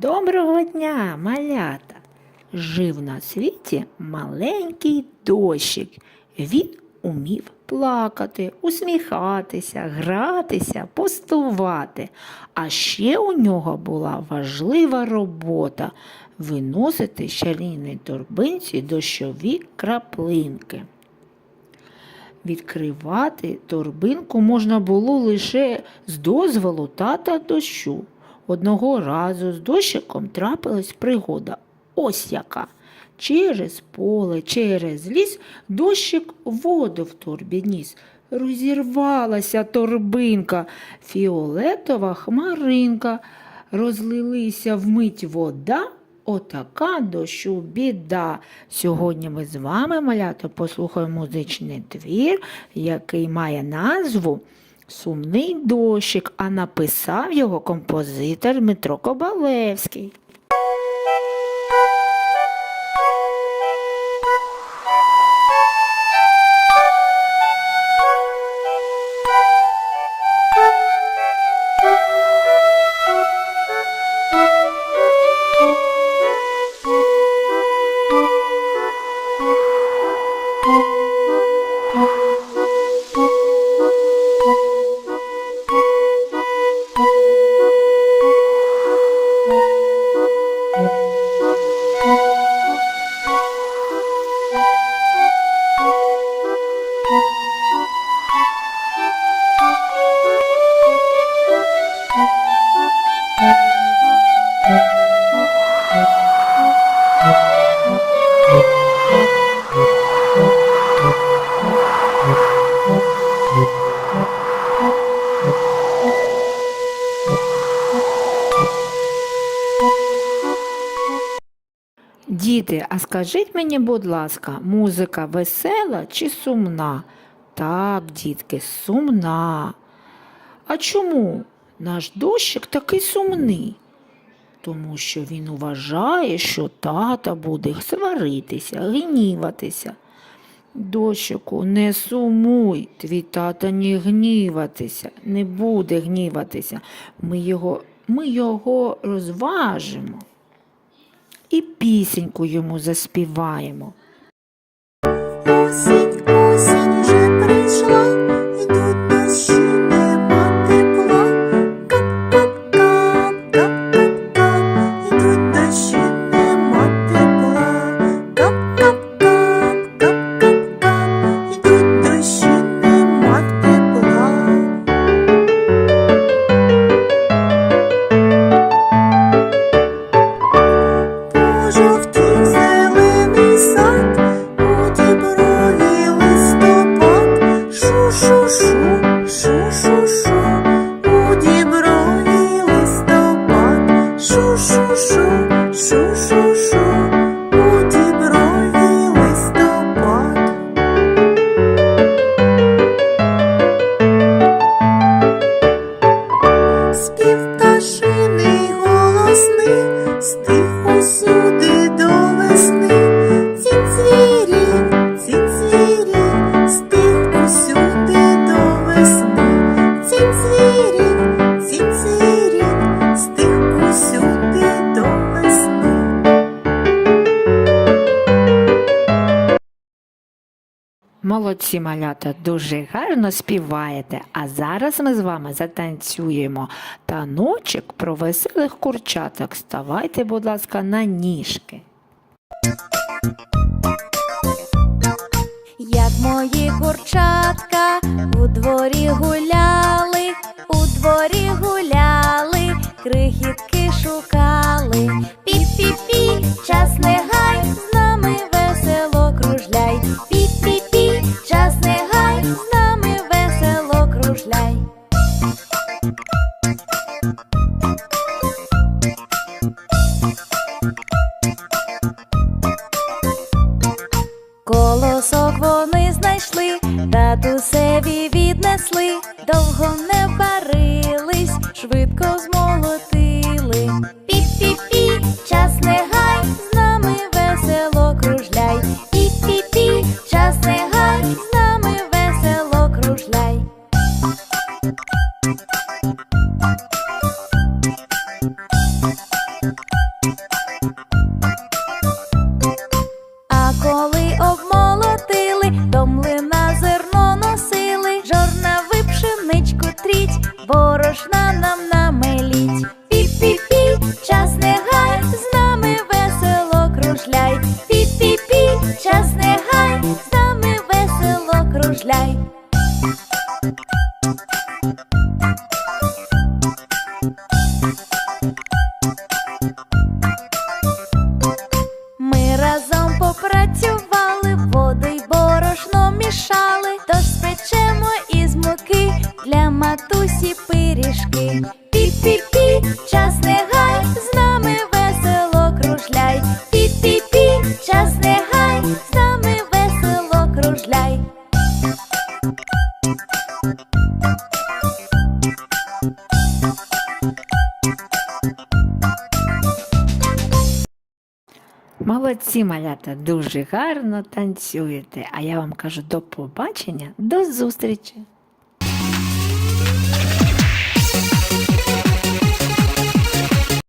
Доброго дня, малята! Жив на світі маленький дощик. Він умів плакати, усміхатися, гратися, пустувати. А ще у нього була важлива робота виносити з чарівної торбинці дощові краплинки. Відкривати торбинку можна було лише з дозволу тата дощу. Одного разу з дощиком трапилась пригода. Ось яка. Через поле, через ліс дощик воду в торбі ніс. Розірвалася торбинка, фіолетова хмаринка. Розлилися вмить вода, отака дощу біда. Сьогодні ми з вами, малято, послухаємо музичний твір, який має назву Сумний дощик, а написав його композитор Дмитро Кобалевський. Діти, а скажіть мені, будь ласка, музика весела чи сумна? Так, дітки, сумна. А чому наш дощик такий сумний? Тому що він вважає, що тата буде сваритися, гніватися. Дощику, не сумуй, твій тата не гніватися, не буде гніватися. Ми його, ми його розважимо і пісеньку йому заспіваємо. Осінь, осінь вже прийшла, шу-шу-шу, у діброві листопад. Спів пташиний голосний, Молодці малята, дуже гарно співаєте. А зараз ми з вами затанцюємо таночок про веселих курчаток. Ставайте, будь ласка, на ніжки. Як мої курчатка у дворі гуляли, у дворі гуляли, крихітки довго не барились, швидко змолотили. Для матусі пиріжки. Пі-пі-пі, час не гай, з нами весело кружляй. Пі-пі-пі, час не гай, з нами весело кружляй. Молодці, малята, дуже гарно танцюєте. А я вам кажу до побачення, до зустрічі!